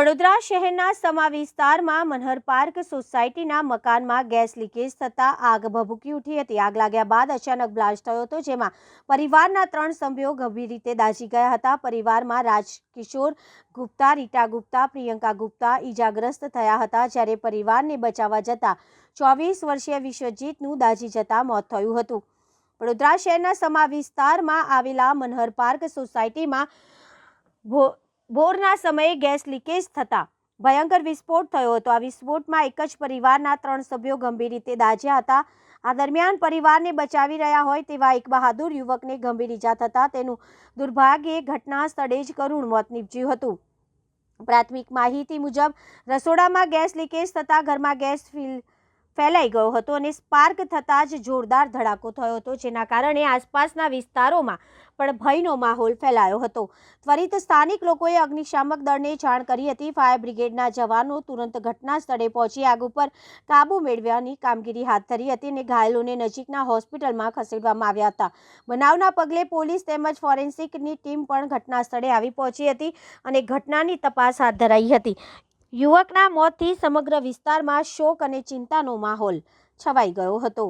વડોદરા શહેરના સમા વિસ્તારમાં મનહર પાર્ક સોસાયટીના મકાનમાં ગેસ લીકેજ થતાં આગ ભભૂકી ઉઠી હતી. આગ લાગ્યા બાદ અચાનક બ્લાસ્ટ થયો હતો, જેમાં પરિવારના ત્રણ સભ્યો ગંભીર રીતે દાઝી ગયા હતા. પરિવારમાં રાજકિશોર ગુપ્તા, રીટા ગુપ્તા, પ્રિયંકા ગુપ્તા ઈજાગ્રસ્ત થયા હતા, જ્યારે પરિવારને બચાવવા જતા ચોવીસ વર્ષીય વિશ્વજીતનું દાઝી જતાં મોત થયું હતું. વડોદરા શહેરના સમા વિસ્તારમાં આવેલા મનહર પાર્ક સોસાયટીમાં ભો- ભોરના સમયે ગેસ લીકેજ થતાં ભયંકર વિસ્ફોટ થયો હતો. આ વિસ્ફોટમાં એક જ પરિવારના ત્રણ સભ્યો ગંભીર રીતે દાઝ્યા હતા. આ દરમિયાન પરિવારને બચાવી રહ્યા હોય તેવા એક બહાદુર યુવકને ગંભીર ઈજા થતાં તેનું દુર્ભાગ્યે ઘટના સ્થળે જ કરુણ મોત નીપજ્યું હતું. પ્રાથમિક માહિતી મુજબ, રસોડામાં ગેસ લીકેજ થતાં ઘરમાં ગેસ ફિલ ફેલાઈ ગયો હતો અને સ્પાર્ક થતાં જ જોરદાર ધડાકો થયો હતો, જેના કારણે આસપાસના વિસ્તારોમાં પણ ભયનો માહોલ ફેલાયો હતો. ત્વરિત સ્થાનિક લોકોએ અગ્નિશામક દળને જાણ કરી હતી. ફાયર બ્રિગેડના જવાનો તુરંત ઘટના સ્થળે પહોંચી આગ ઉપર કાબૂ મેળવવાની કામગીરી હાથ ધરી હતી અને ઘાયલોને નજીકના હોસ્પિટલમાં ખસેડવામાં આવ્યા હતા. બનાવના પગલે પોલીસ તેમજ ફોરેન્સિકની ટીમ પણ ઘટના સ્થળે આવી પહોંચી હતી અને ઘટનાની તપાસ હાથ ધરાઈ હતી. યુવકના મોતથી સમગ્ર વિસ્તારમાં શોક અને ચિંતાનો માહોલ છવાઈ ગયો હતો.